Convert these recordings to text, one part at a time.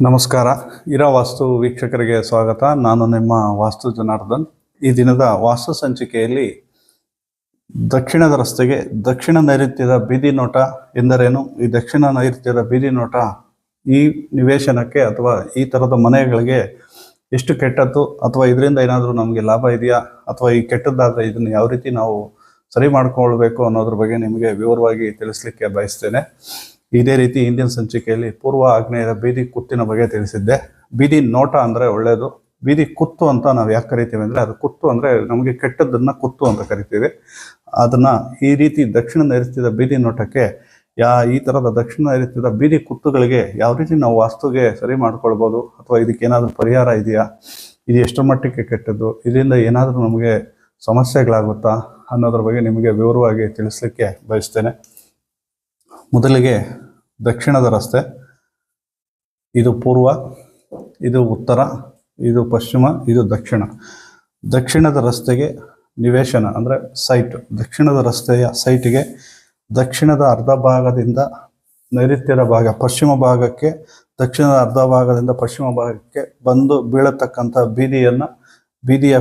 ನಮಸ್ಕಾರ. ಇರ ವಾಸ್ತು ವೀಕ್ಷಕರಿಗೆ ಸ್ವಾಗತ. ನಾನು ನಿಮ್ಮ ವಾಸ್ತು ಜನಾರ್ದನ್. ಈ ದಿನದ ವಾಸ್ತು ಸಂಚಿಕೆಯಲ್ಲಿ ದಕ್ಷಿಣದ ರಸ್ತೆಗೆ ದಕ್ಷಿಣ ನೈಋತ್ಯದ ಬೀದಿ ನೋಟ ಎಂದರೇನು? ಈ ದಕ್ಷಿಣ ನೈಋತ್ಯದ ಬೀದಿ ನೋಟ ಈ ನಿವೇಶನಕ್ಕೆ ಅಥವಾ ಈ ಥರದ ಮನೆಗಳಿಗೆ ಎಷ್ಟು ಕೆಟ್ಟದ್ದು ಅಥವಾ ಇದರಿಂದ ಏನಾದರೂ ನಮಗೆ ಲಾಭ ಇದೆಯಾ? ಅಥವಾ ಈ ಕೆಟ್ಟದ್ದಾದರೆ ಇದನ್ನು ಯಾವ ರೀತಿ ನಾವು ಸರಿ ಮಾಡ್ಕೊಳ್ಬೇಕು ಅನ್ನೋದ್ರ ಬಗ್ಗೆ ನಿಮಗೆ ವಿವರವಾಗಿ ತಿಳಿಸ್ಲಿಕ್ಕೆ ಬಯಸ್ತೇನೆ. ಇದೇ ರೀತಿ ಹಿಂದಿನ ಸಂಚಿಕೆಯಲ್ಲಿ ಪೂರ್ವ ಆಗ್ನೇಯದ ಬೀದಿ ಕುತ್ತಿನ ಬಗ್ಗೆ ತಿಳಿಸಿದ್ದೆ. ಬೀದಿ ನೋಟ ಅಂದರೆ ಒಳ್ಳೆಯದು ಬೀದಿ ಕುತ್ತು ಅಂತ ನಾವು ಯಾಕೆ ಕರಿತೀವಿ ಅಂದರೆ ಅದು ಕುತ್ತು ಅಂದರೆ ನಮಗೆ ಕೆಟ್ಟದ್ದನ್ನು ಕುತ್ತು ಅಂತ ಕರಿತೀವಿ. ಅದನ್ನು ಈ ರೀತಿ ದಕ್ಷಿಣ ನೈಋತ್ಯದ ಬೀದಿ ನೋಟಕ್ಕೆ ಯಾ ಈ ಥರದ ದಕ್ಷಿಣ ನೈಋತ್ಯದ ಬೀದಿ ಕುತ್ತುಗಳಿಗೆ ಯಾವ ರೀತಿ ನಾವು ವಾಸ್ತುಗೆ ಸರಿ ಮಾಡ್ಕೊಳ್ಬೋದು ಅಥವಾ ಇದಕ್ಕೆ ಏನಾದರೂ ಪರಿಹಾರ ಇದೆಯಾ? ಇದು ಎಷ್ಟರ ಮಟ್ಟಿಗೆ ಕೆಟ್ಟದ್ದು? ಇದರಿಂದ ಏನಾದರೂ ನಮಗೆ ಸಮಸ್ಯೆಗಳಾಗುತ್ತಾ? ಅನ್ನೋದ್ರ ಬಗ್ಗೆ ನಿಮಗೆ ವಿವರವಾಗಿ ತಿಳಿಸ್ಲಿಕ್ಕೆ ಬಯಸ್ತೇನೆ. ಮೊದಲಿಗೆ ದಕ್ಷಿಣದ ರಸ್ತೆ, ಇದು ಪೂರ್ವ, ಇದು ಉತ್ತರ, ಇದು ಪಶ್ಚಿಮ, ಇದು ದಕ್ಷಿಣ. ದಕ್ಷಿಣದ ರಸ್ತೆಗೆ ನಿವೇಶನ, ಅಂದರೆ ಸೈಟ್ ದಕ್ಷಿಣದ ರಸ್ತೆಯ ಸೈಟಿಗೆ ದಕ್ಷಿಣದ ಅರ್ಧ ಭಾಗದಿಂದ ನೈಋತ್ಯದ ಭಾಗ, ಪಶ್ಚಿಮ ಭಾಗಕ್ಕೆ ದಕ್ಷಿಣದ ಅರ್ಧ ಭಾಗದಿಂದ ಪಶ್ಚಿಮ ಭಾಗಕ್ಕೆ ಬಂದು ಬೀಳತಕ್ಕಂಥ ಬೀದಿಯನ್ನು ಬೀದಿಯ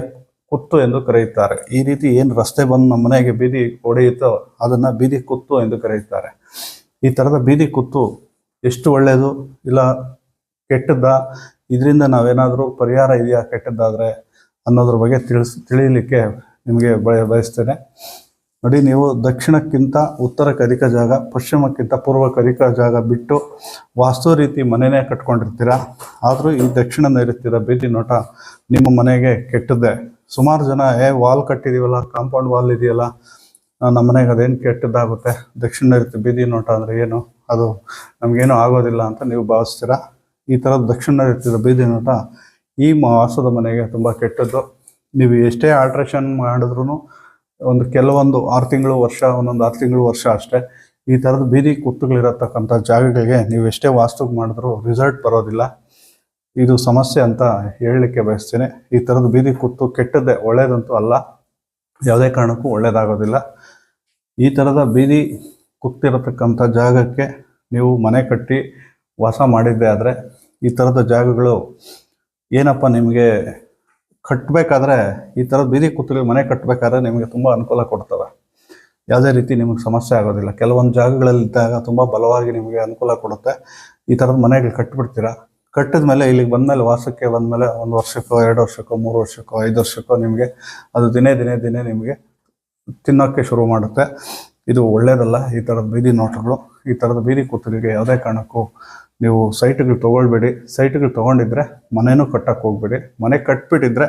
ಕುತ್ತು ಎಂದು ಕರೆಯುತ್ತಾರೆ. ಈ ರೀತಿ ಏನು ರಸ್ತೆ ಬಂದು ನಮ್ಮ ಮನೆಗೆ ಬೀದಿ ಹೊಡೆಯುತ್ತೋ ಅದನ್ನು ಬೀದಿ ಕುತ್ತು ಎಂದು ಕರೆಯುತ್ತಾರೆ. ಈ ಥರದ ಬೀದಿ ಕುತ್ತು ಎಷ್ಟು ಒಳ್ಳೆಯದು ಇಲ್ಲ ಕೆಟ್ಟದ್ದ? ಇದರಿಂದ ನಾವೇನಾದರೂ ಪರಿಹಾರ ಇದೆಯಾ ಕೆಟ್ಟದ್ದಾದರೆ ಅನ್ನೋದ್ರ ಬಗ್ಗೆ ತಿಳಿಸ್ ತಿಳಿಯಲಿಕ್ಕೆ ನಿಮಗೆ ಬಯ, ಬಯಸ್ತೇನೆ. ನೋಡಿ, ನೀವು ದಕ್ಷಿಣಕ್ಕಿಂತ ಉತ್ತರಕ್ಕೆ ಅಧಿಕ ಜಾಗ, ಪಶ್ಚಿಮಕ್ಕಿಂತ ಪೂರ್ವಕ್ಕೆ ಅಧಿಕ ಜಾಗ ಬಿಟ್ಟು ವಾಸ್ತು ರೀತಿ ಮನೆನೇ ಕಟ್ಕೊಂಡಿರ್ತೀರ? ಆದರೂ ಈ ದಕ್ಷಿಣ ನೈಋತ್ಯದ ಬೀದಿ ನೋಟ ನಿಮ್ಮ ಮನೆಗೆ ಕೆಟ್ಟದ್ದೇ. ಸುಮಾರು ಜನ, ಏ, ವಾಲ್ ಕಟ್ಟಿದೀವಲ್ಲ, ಕಾಂಪೌಂಡ್ ವಾಲ್ ಇದೆಯಲ್ಲ ನಮ್ಮ ಮನೆಗೆ ಅದೇನು ಕೆಟ್ಟದ್ದಾಗುತ್ತೆ? ದಕ್ಷಿಣ ನೈಋತ್ಯ ಬೀದಿ ನೋಟ ಅಂದರೆ ಏನು? ಅದು ನಮಗೇನು ಆಗೋದಿಲ್ಲ ಅಂತ ನೀವು ಭಾವಿಸ್ತೀರಾ? ಈ ಥರದ ದಕ್ಷಿಣ ನೈಋತ್ಯದ ಬೀದಿ ನೋಟ ಈ ಮಾಸದ ಮನೆಗೆ ತುಂಬ ಕೆಟ್ಟದ್ದು. ನೀವು ಎಷ್ಟೇ ಆಲ್ಟ್ರೇಷನ್ ಮಾಡಿದ್ರೂ ಒಂದು ಕೆಲವೊಂದು ಆರು ತಿಂಗಳು ವರ್ಷ, ಒಂದೊಂದು ಆರು ತಿಂಗಳು ವರ್ಷ ಅಷ್ಟೇ ಈ ಥರದ ಬೀದಿ ಕುತ್ತುಗಳಿರತಕ್ಕಂಥ ಜಾಗಗಳಿಗೆ ನೀವು ಎಷ್ಟೇ ವಾಸ್ತು ಮಾಡಿದ್ರೂ ರಿಸಲ್ಟ್ ಬರೋದಿಲ್ಲ. ಇದು ಸಮಸ್ಯೆ ಅಂತ ಹೇಳಲಿಕ್ಕೆ ಬಯಸ್ತೇನೆ. ಈ ಥರದ ಬೀದಿ ಕುತ್ತು ಕೆಟ್ಟದ್ದೇ ಒಳ್ಳೆಯದಂತೂ ಅಲ್ಲ. ಯಾವುದೇ ಕಾರಣಕ್ಕೂ ಒಳ್ಳೆಯದಾಗೋದಿಲ್ಲ ಈ ಥರದ ಬೀದಿ ಕುತ್ತಿರತಕ್ಕಂಥ ಜಾಗಕ್ಕೆ ನೀವು ಮನೆ ಕಟ್ಟಿ ವಾಸ ಮಾಡಿದ್ದೆ ಆದರೆ ಈ ಥರದ ಜಾಗಗಳು ಏನಪ್ಪ ನಿಮಗೆ ಕಟ್ಟಬೇಕಾದ್ರೆ ಈ ಥರದ ಬೀದಿ ಕುತ್ತಲಿಗೆ ಮನೆ ಕಟ್ಟಬೇಕಾದ್ರೆ ನಿಮಗೆ ತುಂಬ ಅನುಕೂಲ ಕೊಡ್ತವೆ ಯಾವುದೇ ರೀತಿ ನಿಮಗೆ ಸಮಸ್ಯೆ ಆಗೋದಿಲ್ಲ. ಕೆಲವೊಂದು ಜಾಗಗಳಲ್ಲಿದ್ದಾಗ ತುಂಬ ಬಲವಾಗಿ ನಿಮಗೆ ಅನುಕೂಲ ಕೊಡುತ್ತೆ. ಈ ಥರದ ಮನೆಗಳು ಕಟ್ಟಿಬಿಡ್ತೀರಾ ಕಟ್ಟಿದ ಮೇಲೆ ಇಲ್ಲಿಗೆ ಬಂದಮೇಲೆ ವಾಸಕ್ಕೆ ಬಂದಮೇಲೆ ಒಂದು ವರ್ಷಕ್ಕೋ, ಎರಡು ವರ್ಷಕ್ಕೋ, ಮೂರು ವರ್ಷಕ್ಕೋ, ಐದು ವರ್ಷಕ್ಕೋ ನಿಮಗೆ ಅದು ದಿನೇ ದಿನೇ ದಿನೇ ನಿಮಗೆ ತಿನ್ನೋಕ್ಕೆ ಶುರು ಮಾಡುತ್ತೆ. ಇದು ಒಳ್ಳೆಯದಲ್ಲ ಈ ಥರದ ಬೀದಿ ನೋಟಗಳು, ಈ ಥರದ ಬೀದಿ ಕೂತಲಿಗೆ ಯಾವುದೇ ಕಾರಣಕ್ಕೂ ನೀವು ಸೈಟ್ಗಳು ತೊಗೊಳ್ಬೇಡಿ. ಸೈಟ್ಗಳು ತೊಗೊಂಡಿದ್ರೆ ಮನೆಯೂ ಕಟ್ಟಕ್ಕೆ ಹೋಗ್ಬೇಡಿ. ಮನೆ ಕಟ್ಬಿಟ್ಟಿದ್ರೆ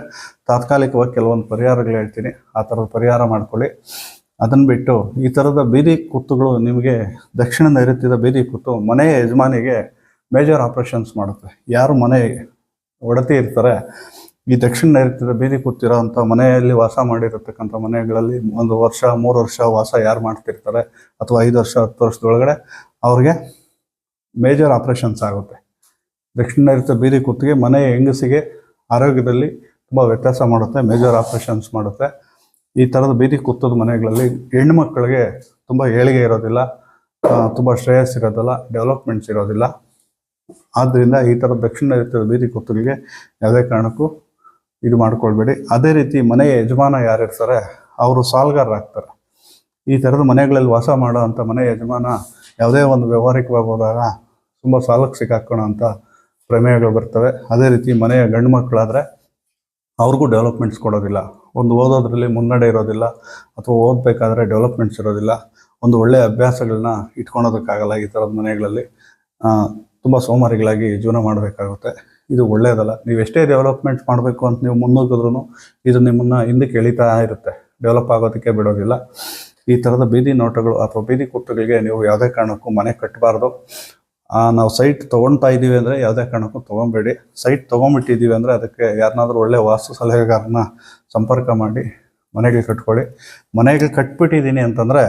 ತಾತ್ಕಾಲಿಕವಾಗಿ ಕೆಲವೊಂದು ಪರಿಹಾರಗಳು ಹೇಳ್ತೀನಿ. ಆ ಥರದ ಪರಿಹಾರ ಮಾಡ್ಕೊಳ್ಳಿ. ಅದನ್ನು ಬಿಟ್ಟು ಈ ಥರದ ಬೀದಿ ಕುತ್ತುಗಳು ನಿಮಗೆ ದಕ್ಷಿಣ ನೈರುತ್ಯದ ಬೀದಿ ಕೂತು ಮನೆಯ ಯಜಮಾನಿಗೆ ಮೇಜರ್ ಆಪ್ರೇಷನ್ಸ್ ಮಾಡುತ್ತೆ. ಯಾರು ಮನೆ ಒಡತಿ ಇರ್ತಾರೆ ಈ ದಕ್ಷಿಣ ನೈಋತ್ಯದ ಬೀದಿ ಕೂತಿರೋಂಥ ಮನೆಯಲ್ಲಿ ವಾಸ ಮಾಡಿರತಕ್ಕಂಥ ಮನೆಗಳಲ್ಲಿ ಒಂದು ವರ್ಷ, ಮೂರು ವರ್ಷ ವಾಸ ಯಾರು ಮಾಡ್ತಿರ್ತಾರೆ ಅಥವಾ ಐದು ವರ್ಷ, ಹತ್ತು ವರ್ಷದೊಳಗಡೆ ಅವ್ರಿಗೆ ಮೇಜರ್ ಆಪ್ರೇಷನ್ಸ್ ಆಗುತ್ತೆ. ದಕ್ಷಿಣ ನೈಋತ್ಯ ಬೀದಿ ಕುತ್ತಿಗೆ ಮನೆ ಹೆಂಗಸಿಗೆ ಆರೋಗ್ಯದಲ್ಲಿ ತುಂಬ ವ್ಯತ್ಯಾಸ ಮಾಡುತ್ತೆ ಮೇಜರ್ ಆಪ್ರೇಷನ್ಸ್ ಮಾಡುತ್ತೆ. ಈ ಥರದ ಬೀದಿ ಕೂತದ ಮನೆಗಳಲ್ಲಿ ಹೆಣ್ಣು ಮಕ್ಕಳಿಗೆ ತುಂಬ ಏಳಿಗೆ ಇರೋದಿಲ್ಲ ತುಂಬ ಶ್ರೇಯಸ್ ಇರೋದಿಲ್ಲ ಡೆವಲಪ್ಮೆಂಟ್ಸ್ ಇರೋದಿಲ್ಲ. ಆದ್ದರಿಂದ ಈ ಥರ ದಕ್ಷಿಣ ನೈಋತ್ಯದ ಬೀದಿ ಕೂತಲಿಗೆ ಯಾವುದೇ ಕಾರಣಕ್ಕೂ ಇದು ಮಾಡ್ಕೊಳ್ಬೇಡಿ. ಅದೇ ರೀತಿ ಮನೆಯ ಯಜಮಾನ ಯಾರಿರ್ತಾರೆ, ಅವರು ಸಾಲ್ಗಾರರಾಗ್ತಾರೆ. ಈ ಥರದ ಮನೆಗಳಲ್ಲಿ ವಾಸ ಮಾಡೋ ಅಂಥ ಮನೆ ಯಜಮಾನ ಯಾವುದೇ ಒಂದು ವ್ಯವಹಾರಿಕವಾಗಿ ಹೋದಾಗ ತುಂಬ ಸಾಲಕ್ಕೆ ಸಿಕ್ಕಾಕೋಣ ಅಂತ ಪ್ರಮೇಯಗಳು ಬರ್ತವೆ. ಅದೇ ರೀತಿ ಮನೆಯ ಗಂಡು ಮಕ್ಕಳಾದರೆ ಅವ್ರಿಗೂ ಡೆವಲಪ್ಮೆಂಟ್ಸ್ ಕೊಡೋದಿಲ್ಲ. ಒಂದು ಓದೋದ್ರಲ್ಲಿ ಮುನ್ನಡೆ ಇರೋದಿಲ್ಲ, ಅಥವಾ ಓದಬೇಕಾದ್ರೆ ಡೆವಲಪ್ಮೆಂಟ್ಸ್ ಇರೋದಿಲ್ಲ. ಒಂದು ಒಳ್ಳೆಯ ಅಭ್ಯಾಸಗಳನ್ನ ಇಟ್ಕೊಳೋದಕ್ಕಾಗಲ್ಲ ಈ ಥರದ ಮನೆಗಳಲ್ಲಿ. ತುಂಬ ಸೋಮಾರಿಗಳಾಗಿ ಜೀವನ ಮಾಡಬೇಕಾಗುತ್ತೆ. ಇದು ಒಳ್ಳೆಯದಲ್ಲ ನೀವು ಎಷ್ಟೇ ಡೆವಲಪ್ಮೆಂಟ್ ಮಾಡಬೇಕು ಅಂತ ನೀವು ಮುನ್ನುಗ್ಗಿದ್ರು ಇದು ನಿಮ್ಮನ್ನು ಹಿಂದಕ್ಕೆ ಎಳಿತಾ ಇರುತ್ತೆ. ಡೆವಲಪ್ ಆಗೋದಕ್ಕೆ ಬಿಡೋದಿಲ್ಲ. ಈ ಥರದ ಬೀದಿ ನೋಟಗಳು ಅಥವಾ ಬೀದಿ ಕುತ್ತುಗಳಿಗೆ ನೀವು ಯಾವುದೇ ಕಾರಣಕ್ಕೂ ಮನೆ ಕಟ್ಟಬಾರ್ದು. ನಾವು ಸೈಟ್ ತೊಗೊಳ್ತಾ ಇದ್ದೀವಿ ಅಂದರೆ ಯಾವುದೇ ಕಾರಣಕ್ಕೂ ತೊಗೊಬೇಡಿ. ಸೈಟ್ ತೊಗೊಂಬಿಟ್ಟಿದ್ದೀವಿ ಅಂದರೆ ಅದಕ್ಕೆ ಯಾರನ್ನಾದ್ರೂ ಒಳ್ಳೆ ವಾಸ್ತು ಸಲಹೆಗಾರನ ಸಂಪರ್ಕ ಮಾಡಿ ಮನೆಗೆ ಕಟ್ಕೊಳ್ಳಿ. ಮನೆಗೆ ಕಟ್ಬಿಟ್ಟಿದ್ದೀನಿ ಅಂತಂದರೆ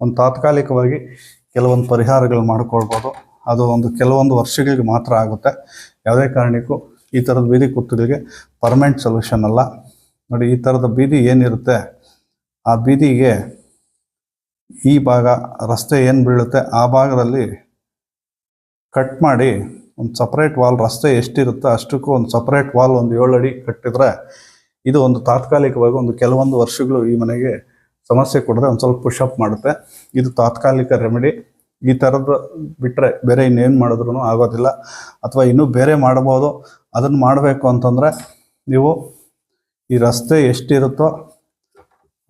ಒಂದು ತಾತ್ಕಾಲಿಕವಾಗಿ ಕೆಲವೊಂದು ಪರಿಹಾರಗಳು ಮಾಡ್ಕೊಳ್ಬೋದು. ಅದು ಒಂದು ಕೆಲವೊಂದು ವರ್ಷಗಳಿಗೆ ಮಾತ್ರ ಆಗುತ್ತೆ. ಯಾವುದೇ ಕಾರಣಕ್ಕೂ ಈ ಥರದ ಬೀದಿ ಕುತ್ತುಗಳಿಗೆ ಪರ್ಮನೆಂಟ್ ಸೊಲ್ಯೂಷನ್ ಅಲ್ಲ. ನೋಡಿ, ಈ ಥರದ ಬೀದಿ ಏನಿರುತ್ತೆ? ಆ ಬೀದಿಗೆ ಈ ಭಾಗ ರಸ್ತೆ ಏನು ಬೀಳುತ್ತೆ? ಆ ಭಾಗದಲ್ಲಿ ಕಟ್ ಮಾಡಿ ಒಂದು ಸಪ್ರೇಟ್ ವಾಲ್ ರಸ್ತೆ ಎಷ್ಟಿರುತ್ತೋ ಅಷ್ಟಕ್ಕೂ ಒಂದು ಸಪ್ರೇಟ್ ವಾಲ್ ಒಂದು ಏಳು ಅಡಿ ಕಟ್ಟಿದ್ರೆ ಇದು ಒಂದು ತಾತ್ಕಾಲಿಕವಾಗಿ ಒಂದು ಕೆಲವೊಂದು ವರ್ಷಗಳು ಈ ಮನೆಗೆ ಸಮಸ್ಯೆ ಕೊಡದೆ ಒಂದು ಸ್ವಲ್ಪ ಪುಷಪ್ ಮಾಡುತ್ತೆ. ಇದು ತಾತ್ಕಾಲಿಕ ರೆಮಿಡಿ ಈ ಥರದ್ದು ಬಿಟ್ಟರೆ ಬೇರೆ ಇನ್ನೇನು ಮಾಡಿದ್ರು ಆಗೋದಿಲ್ಲ. ಅಥವಾ ಇನ್ನೂ ಬೇರೆ ಮಾಡ್ಬೋದು ಅದನ್ನು ಮಾಡಬೇಕು ಅಂತಂದರೆ ನೀವು ಈ ರಸ್ತೆ ಎಷ್ಟಿರುತ್ತೋ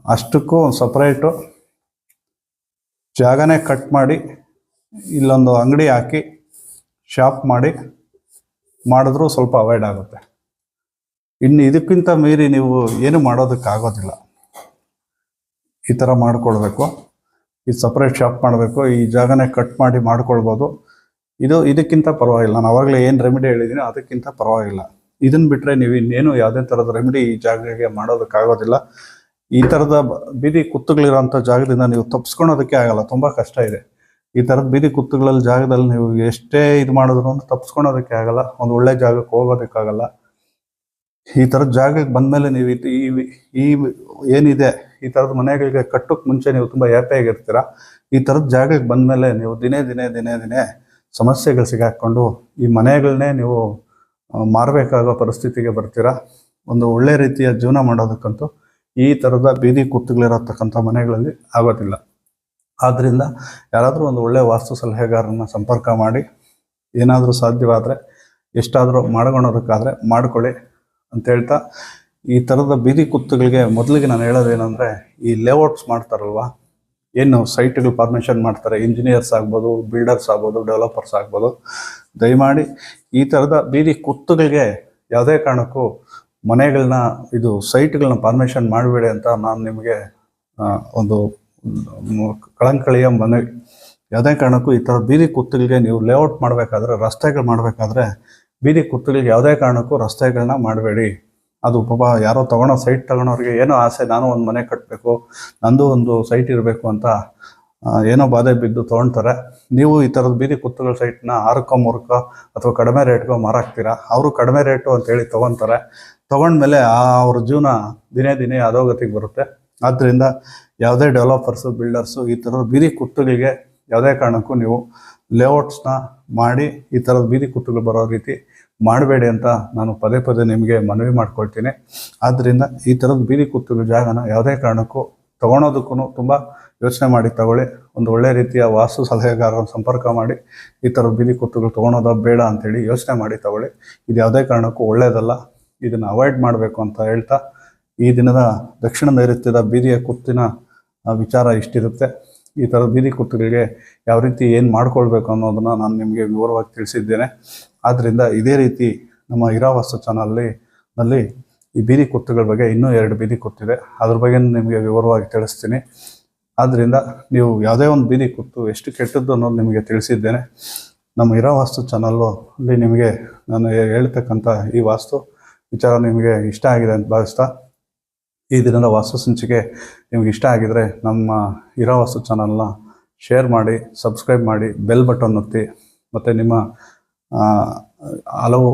ಅಷ್ಟಕ್ಕೂ ಒಂದು ಸಪ್ರೇಟು ಜಾಗನೇ ಕಟ್ ಮಾಡಿ ಇಲ್ಲೊಂದು ಅಂಗಡಿ ಹಾಕಿ ಶಾಪ್ ಮಾಡಿ ಮಾಡಿದ್ರೂ ಸ್ವಲ್ಪ ಅವಾಯ್ಡ್ ಆಗುತ್ತೆ. ಇನ್ನು ಇದಕ್ಕಿಂತ ಮೀರಿ ನೀವು ಏನು ಮಾಡೋದಕ್ಕಾಗೋದಿಲ್ಲ. ಈ ಥರ ಮಾಡ್ಕೊಳ್ಬೇಕು ಈ ಸಪ್ರೇಟ್ ಶಾಪ್ ಮಾಡಬೇಕು, ಈ ಜಾಗನೇ ಕಟ್ ಮಾಡಿ ಮಾಡ್ಕೊಳ್ಬೋದು. ಇದು, ಇದಕ್ಕಿಂತ ಪರವಾಗಿಲ್ಲ. ನಾನು ಅವಾಗಲೇ ಏನು ರೆಮಿಡಿ ಹೇಳಿದ್ದೀನಿ ಅದಕ್ಕಿಂತ ಪರವಾಗಿಲ್ಲ. ಇದನ್ನು ಬಿಟ್ಟರೆ ನೀವು ಇನ್ನೇನು ಯಾವುದೇ ಥರದ ರೆಮಿಡಿ ಈ ಜಾಗಕ್ಕೆ ಮಾಡೋದಕ್ಕಾಗೋದಿಲ್ಲ. ಈ ಥರದ ಬೀದಿ ಕುತ್ತುಗಳಿರೋಂಥ ಜಾಗದಿಂದ ನೀವು ತಪ್ಪಿಸ್ಕೊಳೋದಕ್ಕೆ ಆಗಲ್ಲ, ತುಂಬ ಕಷ್ಟ ಇದೆ. ಈ ಥರದ ಬೀದಿ ಕುತ್ತುಗಳಲ್ಲಿ ಜಾಗದಲ್ಲಿ ನೀವು ಎಷ್ಟೇ ಇದು ಮಾಡಿದ್ರು ತಪ್ಪಿಸ್ಕೊಳೋದಕ್ಕೆ ಆಗಲ್ಲ, ಒಂದು ಒಳ್ಳೆ ಜಾಗಕ್ಕೆ ಹೋಗೋದಕ್ಕಾಗಲ್ಲ. ಈ ಥರದ ಜಾಗಕ್ಕೆ ಬಂದಮೇಲೆ ನೀವು ಇದು- ಈ ಏನಿದೆ ಈ ಥರದ ಮನೆಗಳಿಗೆ ಕಟ್ಟೋಕ್ಕೆ ಮುಂಚೆ ನೀವು ತುಂಬ ಹ್ಯಾಪಿಯಾಗಿರ್ತೀರ ಈ ಥರದ ಜಾಗಕ್ಕೆ ಬಂದಮೇಲೆ ನೀವು ದಿನೇ ದಿನೇ ದಿನೇ ದಿನೇ ಸಮಸ್ಯೆಗಳು ಸಿಗಾಕೊಂಡು ಈ ಮನೆಗಳನ್ನೇ ನೀವು ಮಾರಬೇಕಾಗೋ ಪರಿಸ್ಥಿತಿಗೆ ಬರ್ತೀರಾ? ಒಂದು ಒಳ್ಳೆ ರೀತಿಯ ಜೀವನ ಮಾಡೋದಕ್ಕಂತೂ ಈ ಥರದ ಬೀದಿ ಕುತ್ತುಗಳಿರತಕ್ಕಂಥ ಮನೆಗಳಲ್ಲಿ ಆಗೋದಿಲ್ಲ. ಆದ್ದರಿಂದ ಯಾರಾದರೂ ಒಂದು ಒಳ್ಳೆಯ ವಾಸ್ತು ಸಲಹೆಗಾರನ ಸಂಪರ್ಕ ಮಾಡಿ, ಏನಾದರೂ ಸಾಧ್ಯವಾದರೆ, ಎಷ್ಟಾದರೂ ಮಾಡ್ಕೊಳೋದಕ್ಕಾದರೆ ಮಾಡ್ಕೊಳ್ಳಿ ಅಂತ ಹೇಳ್ತಾ ಈ ಥರದ ಬೀದಿ ಕುತ್ತುಗಳಿಗೆ ಮೊದಲಿಗೆ ನಾನು ಹೇಳೋದೇನೆಂದರೆ, ಈ ಲೇಔಟ್ಸ್ ಮಾಡ್ತಾರಲ್ವ? ಏನು ಸೈಟ್ಗಳು ಪರ್ಮಿಷನ್ ಮಾಡ್ತಾರೆ, ಇಂಜಿನಿಯರ್ಸ್ ಆಗ್ಬೋದು, ಬಿಲ್ಡರ್ಸ್ ಆಗ್ಬೋದು, ಡೆವಲಪರ್ಸ್ ಆಗ್ಬೋದು. ದಯಮಾಡಿ ಈ ಥರದ ಬೀದಿ ಕುತ್ತುಗಳಿಗೆ ಯಾವುದೇ ಕಾರಣಕ್ಕೂ ಮನೆಗಳನ್ನ ಇದು ಸೈಟ್ಗಳನ್ನ ಪರ್ಮಿಷನ್ ಮಾಡಬೇಡಿ ಅಂತ ನಾನು ನಿಮಗೆ ಒಂದು ಕಳಂಕಳಿಯ ಮನೆ ಯಾವುದೇ ಕಾರಣಕ್ಕೂ ಈ ಥರ ಬೀದಿ ಕುತ್ತುಗಳಿಗೆ ನೀವು ಲೇಔಟ್ ಮಾಡಬೇಕಾದ್ರೆ, ರಸ್ತೆಗಳು ಮಾಡಬೇಕಾದ್ರೆ, ಬೀದಿ ಕುತ್ತುಗಳಿಗೆ ಯಾವುದೇ ಕಾರಣಕ್ಕೂ ರಸ್ತೆಗಳನ್ನ ಮಾಡಬೇಡಿ. ಅದು ಪಾಪ ಯಾರೋ ತಗೊಳೋ ಸೈಟ್ ತಗೊಳೋರಿಗೆ ಏನೋ ಆಸೆ, ನಾನು ಒಂದು ಮನೆ ಕಟ್ಟಬೇಕು ನಂದು ಒಂದು ಸೈಟ್ ಇರಬೇಕು ಅಂತ ಏನೋ ಬಾಧೆ ಬಿದ್ದು ತೊಗೊಳ್ತಾರೆ ನೀವು ಈ ಥರದ ಬೀದಿ ಕುತ್ತುಗಳ ಸೈಟ್ನ ಆರಕ್ಕೋ, ಮೂರಕ್ಕೋ ಅಥವಾ ಕಡಿಮೆ ರೇಟ್ಗೋ ಮಾರಾಕ್ತೀರಾ? ಅವರು ಕಡಿಮೆ ರೇಟು ಅಂತೇಳಿ ತೊಗೊತಾರೆ. ತೊಗೊಂಡ್ಮೇಲೆ ಆ ಅವ್ರ ಜೀವನ ದಿನೇ ದಿನೇ ಅಧೋಗತಿಗೆ ಬರುತ್ತೆ. ಆದ್ದರಿಂದ ಯಾವುದೇ ಡೆವಲಪರ್ಸು ಬಿಲ್ಡರ್ಸು ಈ ಥರದ ಬೀದಿ ಕುತ್ತುಗಳಿಗೆ ಯಾವುದೇ ಕಾರಣಕ್ಕೂ ನೀವು ಲೇಔಟ್ಸ್ನ ಮಾಡಿ ಈ ಥರದ ಬೀದಿ ಕುತ್ತುಗಳು ಬರೋ ರೀತಿ ಮಾಡಬೇಡಿ ಅಂತ ನಾನು ಪದೇ ಪದೇ ನಿಮಗೆ ಮನವಿ ಮಾಡ್ಕೊಳ್ತೀನಿ. ಆದ್ದರಿಂದ ಈ ಥರದ ಬೀದಿ ಕೂತಿರೋ ಜಾಗನ ಯಾವುದೇ ಕಾರಣಕ್ಕೂ ತೊಗೊಳೋದಕ್ಕೂ ತುಂಬ ಯೋಚನೆ ಮಾಡಿ ತಗೊಳ್ಳಿ. ಒಂದು ಒಳ್ಳೆ ರೀತಿಯ ವಾಸ್ತು ಸಲಹೆಗಾರನ ಸಂಪರ್ಕ ಮಾಡಿ ಈ ಥರದ ಬೀದಿ ಕೂತುಗಳು ತೊಗೊಳೋದ ಬೇಡ ಅಂತೇಳಿ ಯೋಚನೆ ಮಾಡಿ ತಗೊಳ್ಳಿ. ಇದು ಯಾವುದೇ ಕಾರಣಕ್ಕೂ ಒಳ್ಳೆಯದಲ್ಲ ಇದನ್ನು ಅವಾಯ್ಡ್ ಮಾಡಬೇಕು ಅಂತ ಹೇಳ್ತಾ ಈ ದಿನದ ದಕ್ಷಿಣ ನೈಋತ್ಯದ ಬೀದಿಯ ಕುತ್ತಿನ ವಿಚಾರ ಇಷ್ಟಿರುತ್ತೆ. ಈ ಥರದ ಬೀದಿ ಕುತ್ತುಗಳಿಗೆ ಯಾವ ರೀತಿ ಏನು ಮಾಡ್ಕೊಳ್ಬೇಕು ಅನ್ನೋದನ್ನು ನಾನು ನಿಮಗೆ ವಿವರವಾಗಿ ತಿಳಿಸಿದ್ದೇನೆ. ಆದ್ದರಿಂದ ಇದೇ ರೀತಿ ನಮ್ಮ ಇರಾವಾಸ್ತು ಚಾನಲ್ಲಿ ನಲ್ಲಿ ಈ ಬೀದಿ ಕುತ್ತುಗಳ ಬಗ್ಗೆ ಇನ್ನೂ ಎರಡು ಬೀದಿ ಕುತ್ತಿದೆ. ಅದ್ರ ಬಗ್ಗೆ ನಿಮಗೆ ವಿವರವಾಗಿ ತಿಳಿಸ್ತೀನಿ. ಆದ್ದರಿಂದ ನೀವು ಯಾವುದೇ ಒಂದು ಬೀದಿ ಕುತ್ತು ಎಷ್ಟು ಕೆಟ್ಟದ್ದು ಅನ್ನೋದು ನಿಮಗೆ ತಿಳಿಸಿದ್ದೇನೆ. ನಮ್ಮ ಇರಾವಾಸ್ತು ಚಾನಲ್ಲು ಅಲ್ಲಿ ನಿಮಗೆ ನಾನು ಹೇಳ್ತಕ್ಕಂಥ ಈ ವಾಸ್ತು ವಿಚಾರ ನಿಮಗೆ ಇಷ್ಟ ಆಗಿದೆ ಅಂತ ಭಾವಿಸ್ತಾ, ಈ ದಿನದ ವಾಸ್ತು ಸಂಚಿಕೆ ನಿಮ್ಗೆ ಇಷ್ಟ ಆಗಿದರೆ ನಮ್ಮ ಇರಾವಾಸ್ತು ಚಾನಲ್ನ ಶೇರ್ ಮಾಡಿ, ಸಬ್ಸ್ಕ್ರೈಬ್ ಮಾಡಿ, ಬೆಲ್ ಬಟನ್ ಒತ್ತಿ, ಮತ್ತು ನಿಮ್ಮ ಹಲವು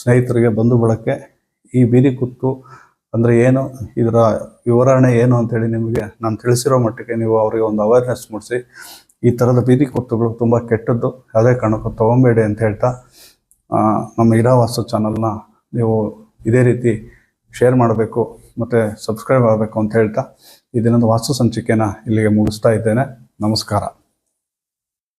ಸ್ನೇಹಿತರಿಗೆ ಬಂಧು ಬಳಕೆ, ಈ ಬೀದಿ ಕುತ್ತು ಅಂದರೆ ಏನು, ಇದರ ವಿವರಣೆ ಏನು ಅಂತೇಳಿ ನಿಮಗೆ ನಾನು ತಿಳಿಸಿರೋ ಮಟ್ಟಿಗೆ ನೀವು ಅವರಿಗೆ ಒಂದು ಅವೇರ್ನೆಸ್ ಮೂಡಿಸಿ, ಈ ಥರದ ಬೀದಿ ಕುತ್ತುಗಳು ತುಂಬ ಕೆಟ್ಟದ್ದು, ಯಾವುದೇ ಕಾರಣಕ್ಕೂ ತೊಗೊಬೇಡಿ ಅಂತ ಹೇಳ್ತಾ ನಮ್ಮ ಇರಾವಾಸು ಚಾನಲ್ನ ನೀವು ಇದೇ ರೀತಿ ಶೇರ್ ಮಾಡಬೇಕು ಮತ್ತು ಸಬ್ಸ್ಕ್ರೈಬ್ ಆಗಬೇಕು ಅಂತ ಹೇಳ್ತಾ, ಈ ದಿನದ ವಾಸ್ತು ಸಂಚಿಕೆನ ಇಲ್ಲಿಗೆ ಮುಗಿಸ್ತಾ ಇದ್ದೇನೆ. ನಮಸ್ಕಾರ.